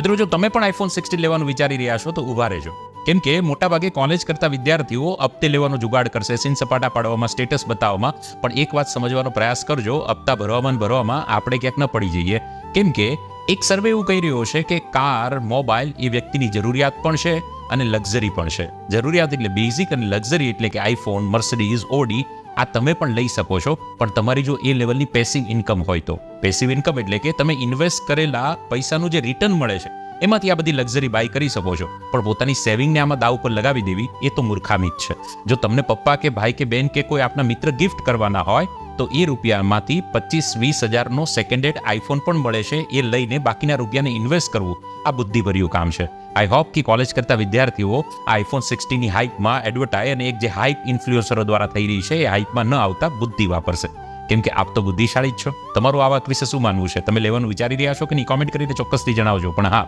મિત્રો, જો તમે પણ આઈફોન સિક્સટીન લેવાનું વિચારી રહ્યા છો, તો ઊભા રહેજો. કેમ કે મોટાભાગે કોલેજ કરતા વિદ્યાર્થીઓ હપ્તે લેવાનો જુગાડ કરશે, સીન સપાટા પાડવામાં સ્ટેટસ બતાવવામાં. પણ એક વાત સમજવાનો પ્રયાસ કરજો, હપ્તા ભરવામાં ભરવામાં આપણે ક્યાંક ન પડી જઈએ. કેમ કે એક સર્વે એવું કહી રહ્યો છે કે કાર મોબાઈલ એ વ્યક્તિની જરૂરિયાત પણ છે અને લક્ઝરી પણ છે. જરૂરિયાત એટલે બેઝિક અને લક્ઝરી એટલે કે આઈફોન મર્સિડીઝ ઓડી આ તમે પણ લઈ શકો છો. પણ તમારી જો એ લેવલની પેસિવ ઇન્કમ હોય તો. પેસિવ ઇન્કમ એટલે કે તમે ઇન્વેસ્ટ કરેલા પૈસાનું જે રિટર્ન મળે છે, એમાંથી આ બધી લક્ઝરી બાય કરી શકો છો. પણ પોતાની સેવિંગને આમાં દાવ પર લગાવી દેવી, એ તો મૂર્ખામી જ છે. જો તમને પપ્પા કે ભાઈ કે બેન કે કોઈ આપના મિત્ર ગિફ્ટ કરવાના હોય તો એ રૂપિયામાંથી પચીસ, વીસ હજારનો સેકન્ડ હેન્ડ આઈફોન પણ મળે છે. એ લઈને બાકીના રૂપિયાને ઇન્વેસ્ટ કરવું આ બુદ્ધિભર્યું કામ છે. આઈ હોપ કે કોલેજ કરતા વિદ્યાર્થીઓ આઈફોન સિક્સટીની હાઇકમાં એડવર્ટાઈ અને એક જે હાઇક ઇન્ફ્લુએન્સરો દ્વારા થઈ રહી છે, એ હાઇકમાં ન આવતા બુદ્ધિ વાપરશે. કેમ કે આપ તો બુદ્ધિશાળી જ છો. તમારું આ વાત વિશે શું માનવું છે? તમે લેવાનું વિચારી રહ્યા છો કે નહીં? કોમેન્ટ કરીને ચોક્કસથી જણાવજો. પણ હા